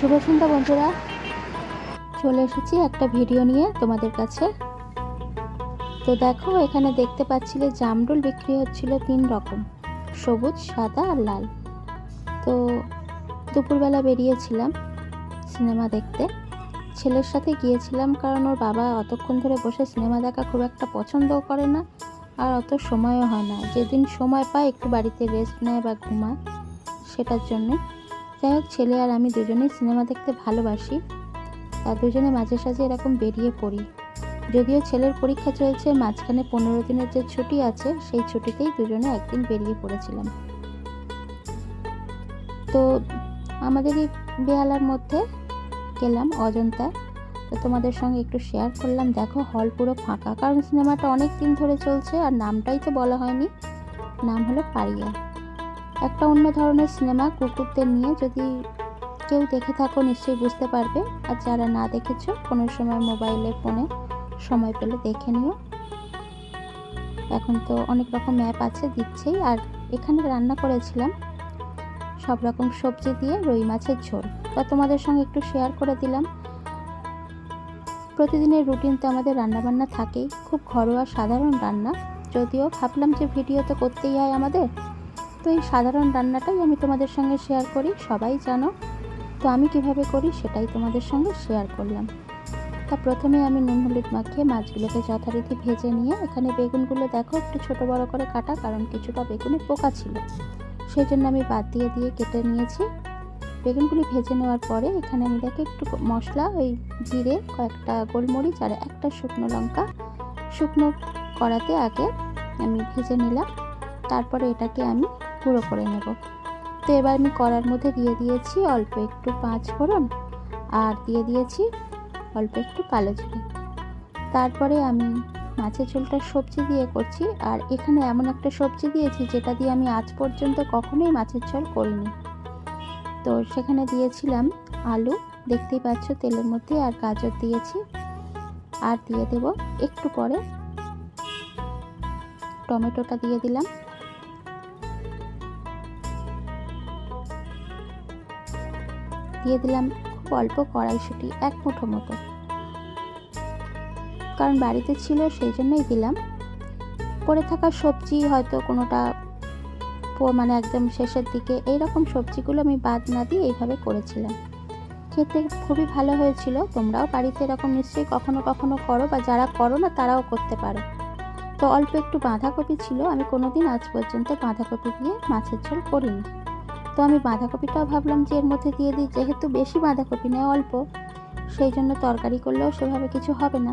শুভ সন্ধ্যা বন্ধুরা। চলে এসেছি একটা ভিডিও নিয়ে তোমাদের কাছে। তো দেখো, এখানে দেখতে পাচ্ছিলে জামরুল বিক্রি হচ্ছিল তিন রকম, সবুজ, সাদা আর লাল। তো দুপুরবেলা বেরিয়েছিলাম সিনেমা দেখতে। ছেলের সাথে গিয়েছিলাম কারণ ওর বাবা অতক্ষণ ধরে বসে সিনেমা দেখা খুব একটা পছন্দও করে না আর অত সময়ও হয় না। যেদিন সময় পায় একটু বাড়িতে রেস্ট নেয় বা ঘুমায়, সেটার জন্যে যাই হোক, ছেলে আর আমি দুজনেই সিনেমা দেখতে ভালোবাসি। আর দুজনে মাঝে সাঝে এরকম বেরিয়ে পড়ি। যদিও ছেলের পরীক্ষা চলছে, মাঝখানে পনেরো দিনের যে ছুটি আছে, সেই ছুটিতেই দুজনে একদিন বেরিয়ে পড়েছিলাম। তো আমাদের এই বেহালার মধ্যে গেলাম অজন্তা। তো তোমাদের সঙ্গে একটু শেয়ার করলাম। দেখো হল পুরো ফাঁকা। কারণ সিনেমাটা অনেক দিন ধরে চলছে, আর নামটাই তো বলা হয়নি। নাম হলো পারিয়া। একটা অন্য ধরনের সিনেমা কুকুরদের নিয়ে যদি কেউ দেখে থাকো, নিশ্চয়ই বুঝতে পারবে। আর যারা না দেখেছ, কোনো সময় মোবাইলে ফোনে সময় পেলে দেখে নিও। এখন তো অনেক রকম অ্যাপ আছে দিচ্ছেই। আর এখানে রান্না করেছিলাম সব রকম সবজি দিয়ে রুই মাছের ঝোল। তা তোমাদের সঙ্গে একটু শেয়ার করে দিলাম। প্রতিদিনের রুটিন তো আমাদের রান্নাবান্না থাকেই। খুব ঘরোয়া, সাধারণ রান্না। যদিও ভাবলাম যে ভিডিও তো করতেই হয় আমাদের। তো এই সাধারণ রান্নাটাই আমি তোমাদের সঙ্গে শেয়ার করি, সবাই জানো। তো আমি কীভাবে করি সেটাই তোমাদের সঙ্গে শেয়ার করলাম। তা প্রথমে আমি নুন হলুদ মাখিয়ে মাছগুলোকে যথারীতি ভেজে নিয়ে, এখানে বেগুনগুলো দেখো একটু ছোট বড় করে কাটা, কারণ কিছুটা বেগুনে পোকা ছিল। সেই জন্য আমি বাদ দিয়ে দিয়ে কেটে নিয়েছি। বেগুনগুলি ভেজে নেওয়ার পরে এখানে আমি দেখো একটু মশলা, ওই জিরে, কয়েকটা গোলমরিচ আর একটা শুকনো লঙ্কা। শুকনো কড়াতে আগে আমি ভেজে নিলাম। তারপরে এটাকে আমি গুঁড়ো করে নেব। তো এবার আমি কড়ার মধ্যে দিয়ে দিয়েছি অল্প একটু পাঁচ ফোড়ন আর দিয়ে দিয়েছি অল্প একটু কালো জিরে। তারপরে আমি মাছের ঝোলটা সবজি দিয়ে করছি আর এখানে এমন একটা সবজি দিয়েছি যেটা দিয়ে আমি আজ পর্যন্ত কখনোই মাছের ঝোল করিনি। তো সেখানে দিয়েছিলাম আলু, দেখতেই পাচ্ছ তেলের মধ্যে, আর গাজর দিয়েছি। আর দিয়ে দেব একটু পরে টমেটোটা দিয়ে দিলাম। দিয়ে দিলাম খুব অল্প কড়াইশুঁটি, এক মুঠো মতো। কারণ বাড়িতে ছিল সেই জন্যই দিলাম। পড়ে থাকা সবজি হয়তো কোনোটা মানে একদম শেষের দিকে এই রকম সবজিগুলো আমি বাদ না দিয়ে এইভাবে করেছিলাম। খেতে খুবই ভালো হয়েছিল, তোমরাও বাড়িতে এরকম নিশ্চয়ই কখনো কখনো করো বা যারা করো না তারাও করতে পারো। তো অল্প একটু বাঁধাকপি ছিল, আমি কোনোদিন আজ পর্যন্ত বাঁধাকপি দিয়ে মাছের ঝোল করিনি। তো আমি বাঁধাকপিটাও ভাবলাম যে এর মধ্যে দিয়ে দিই, যেহেতু বেশি বাঁধাকপি নেই, অল্প। সেই জন্য তরকারি করলেও সেভাবে কিছু হবে না।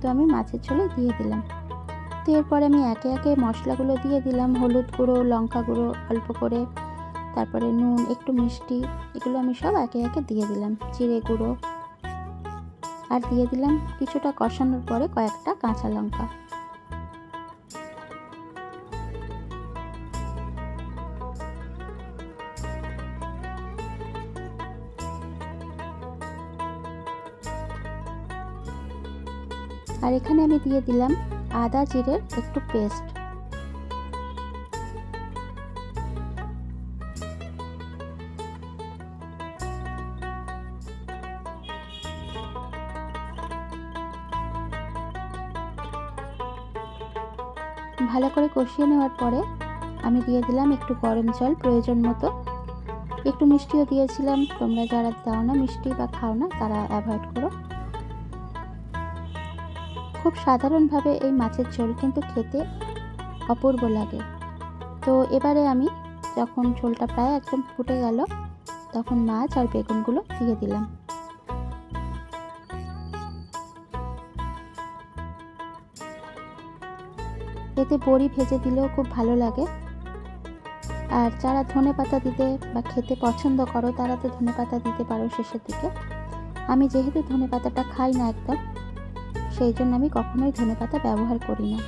তো আমি মাছের ঝোলে দিয়ে দিলাম। তো এরপরে আমি একে একে মশলাগুলো দিয়ে দিলাম, হলুদ গুঁড়ো, লঙ্কা গুঁড়ো অল্প করে, তারপরে নুন, একটু মিষ্টি, এগুলো আমি সব একে একে দিয়ে দিলাম, জিরে গুঁড়ো। আর দিয়ে দিলাম কিছুটা কষানোর পরে কয়েকটা কাঁচা লঙ্কা। আর এখানে আমি দিয়ে দিলাম আদা জিরের একটু পেস্ট। ভালো করে কষিয়ে নেওয়ার পরে আমি দিয়ে দিলাম একটু গরম জল প্রয়োজন মতো। একটু মিষ্টিও দিয়েছিলাম, তোমরা যারা দাও না মিষ্টি বা খাও না তারা অ্যাভয়েড করো। খুব সাধারণভাবে এই মাছের ঝোল কিন্তু খেতে অপূর্ব লাগে। তো এবারে আমি যখন ঝোলটা প্রায় একদম ফুটে গেল, তখন মাছ আর বেগুনগুলো দিয়ে দিলাম। এতে বড়ি ভেজে দিলেও খুব ভালো লাগে। আর যারা ধনে পাতা দিতে বা খেতে পছন্দ করো, তারা তো ধনে পাতা দিতে পারো শেষের দিকে। আমি যেহেতু ধনে পাতাটা খাই না একদম সেই জন্য আমি কখনোই ধনে পাতা ব্যবহার করি না।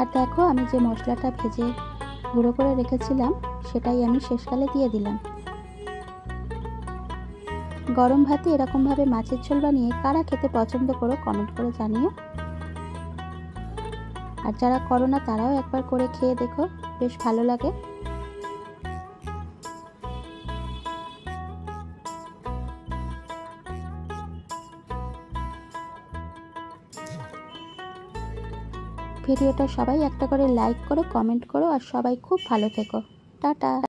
আর দেখো আমি যে মশলাটা ভেজে গুঁড়ো করে রেখেছিলাম, সেটাই আমি শেষকালে দিয়ে দিলাম। গরম ভাতে এরকমভাবে মাছের ঝোল বানিয়ে কারা খেতে পছন্দ করো কমেন্ট করে জানিও। আর যারা করো না, তারাও একবার করে খেয়ে দেখো, বেশ ভালো লাগে। ভিডিওটা সবাই একটা করে লাইক করো কমেন্ট করো, আর সবাই খুব ভালো থেকো। টাটা।